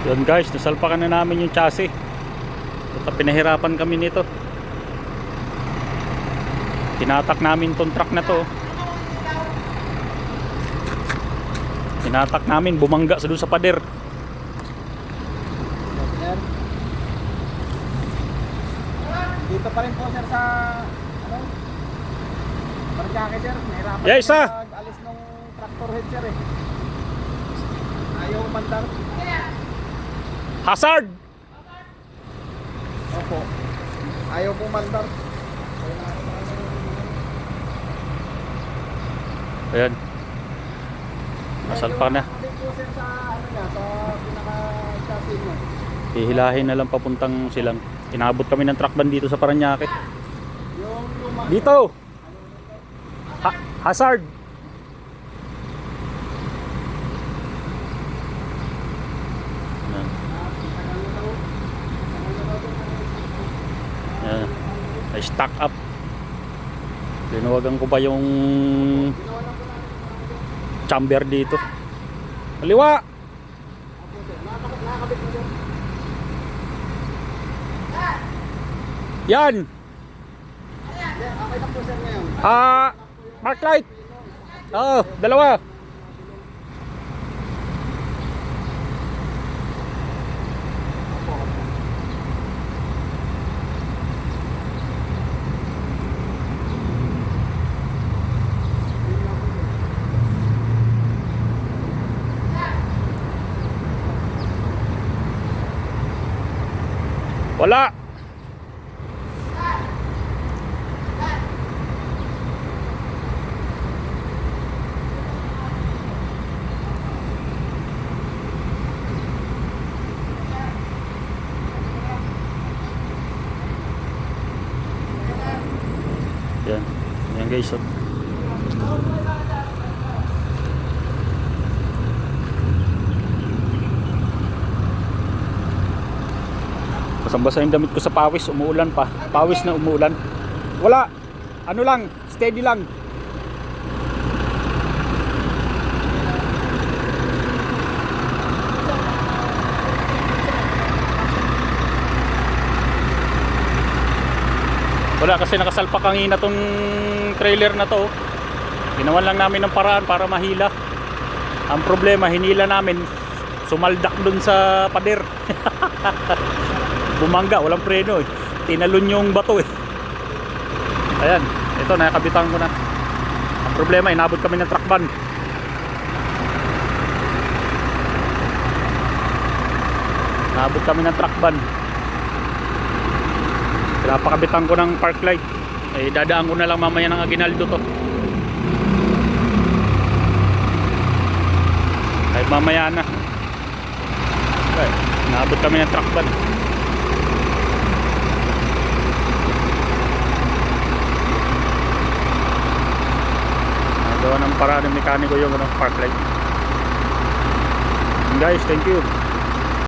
Yun guys, nasalpakan na namin yung chassis. At pinahirapan kami nito. Tinatak namin tong truck na to. Tinatak namin, bumangga sa doon sa pader. Dito pa rin po sir sa ano? Parjake sir, nahirapan Yeah, isa. mag-alis nung tractor head sir eh. Ayaw mandar. Hazard! Opo. Ayaw po mandar. Ayan. Nasalpak na. Ano. Hihilahin na lang papuntang silang. Inabot kami ng truck ban dito sa Paranaque. Dito! Ha hazard! Ayan. Ay stack up. Linawagan ko pa yung chamber dito. Kaliwa! Yan! Ah, mark light. Oo, dalawa. Wala. Yan. Yan guys. So. Basang-basa yung damit ko sa pawis, umuulan pa. Pawis na umuulan. Wala. Ano lang, steady lang. Wala kasi nakasalpak ang ina tong trailer na to. Ginawan lang namin ng paraan para mahila. Ang problema, hinila namin sumaldak dun sa pader. Bumangga, walang preno eh. Tinalon yung bato eh. Ayan, ito nakakabitan ko na. Ang problema, inabot kami ng truck ban. Inabot kami ng truck ban. Pinapakabitan ko ng park light. Eh, dadaan ko na lang mamaya ng Aguinaldo to. Kahit mamaya na. Okay, naabot kami ng truck ban. Nagawa ng paraan ng mekaniko yung ano, park light. Guys, thank you.